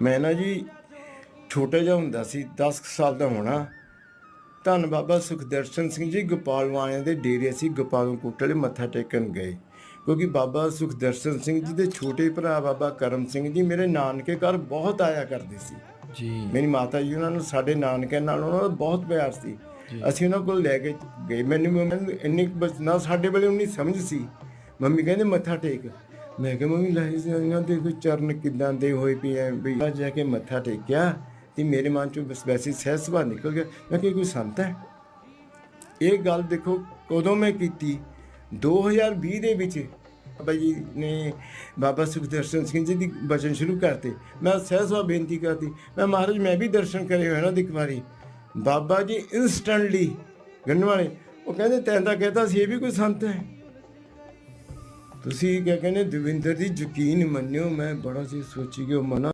ਮੈਂ ਨਾ ਜੀ ਛੋਟਾ ਜਿਹਾ ਹੁੰਦਾ ਸੀ 10 ਕੁ ਸਾਲ ਦਾ ਹੋਣਾ। ਧੰਨ ਬਾਬਾ ਸੁਖਦਰਸ਼ਨ ਸਿੰਘ ਜੀ ਗੋਪਾਲ ਵਾਲਿਆਂ ਦੇ ਡੇਰੇ ਸੀ ਗੋਪਾਲ ਕੋਟਲੇ ਮੱਥਾ ਟੇਕਣ ਗਏ। ਕਿਉਂਕਿ ਬਾਬਾ ਸੁਖਦਰਸ਼ਨ ਸਿੰਘ ਜੀ ਦੇ ਛੋਟੇ ਭਰਾ ਬਾਬਾ ਕਰਮ ਸਿੰਘ ਜੀ ਮੇਰੇ ਨਾਨਕੇ ਘਰ ਬਹੁਤ ਆਇਆ ਕਰਦੇ ਸੀ। ਜੀ। ਮੇਰੀ ਮਾਤਾ ਜੀ ਉਹਨਾਂ ਨੂੰ ਸਾਡੇ ਨਾਨਕੇ ਨਾਲ ਉਹਨਾਂ ਦਾ ਬਹੁਤ ਪਿਆਰ ਸੀ। ਅਸੀਂ ਉਹਨਾਂ ਕੋਲ ਲੈ ਕੇ ਗਏ। ਮੈਨੂੰ ਇੰਨੀ ਬਸ ਨਾ ਸਾਡੇ ਵੇਲੇ ਉਨੀ ਸਮਝ ਸੀ। ਮੰਮੀ ਕਹਿੰਦੇ ਮੱਥਾ ਟੇਕ। ਮੈਂ ਕਿਹਾ, ਮੰਮੀ ਲਾਈ ਸੀ ਇਹਨਾਂ ਦੇ ਕੋਈ ਚਰਨ ਕਿਦਾਂ ਦੇ ਹੋਏ ਪਏ ਐ ਵੀ ਬਾਹਰ ਜਾ ਕੇ ਮੱਥਾ ਟੇਕਿਆ ਤੇ ਮੇਰੇ ਮਨ ਚੋਂ ਬਸ ਵੈਸੀ ਸਹਿਜ ਸੁਭਾਅ ਨਿਕਲ ਗਿਆ। ਮੈਂ ਕਿਹਾ ਕੋਈ ਸੰਤ ਹੈ? ਇਹ ਗੱਲ ਦੇਖੋ, ਕਦੋਂ ਮੈਂ ਕੀਤੀ? 2020 ਦੇ ਵਿੱਚ ਬਾਬਾ ਜੀ ਨੇ ਬਾਬਾ ਸੁਖਦਰਸ਼ਨ ਸਿੰਘ ਜੀ ਦੀ ਬਚਨ ਸ਼ੁਰੂ ਕਰਤੇ। ਮੈਂ ਸਹਿਸਵਾ ਬੇਨਤੀ ਕਰਤੀ, ਮੈਂ ਮਹਾਰਾਜ, ਮੈਂ ਵੀ ਦਰਸ਼ਨ ਕਰੇ ਹੋਏ ਨਾ ਦੀ ਇੱਕ ਬਾਬਾ ਜੀ ਇਨਸਟੈਂਟਲੀ ਗੰਨ ਵਾਲੇ, ਉਹ ਕਹਿੰਦੇ ਤੈਨੂੰ ਤਾਂ ਕਹਤਾ ਸੀ, ਇਹ ਵੀ ਕੋਈ ਸੰਤ ਹੈ? ਤੁਸੀਂ ਕਿਆ ਕਹਿੰਦੇ ਦਵਿੰਦਰ ਦੀ ਯਕੀਨ ਮੰਨਿਓ ਮੈਂ ਬੜਾ ਸੀ ਸੋਚੀ ਕਿ ਉਹ ਮਨਾ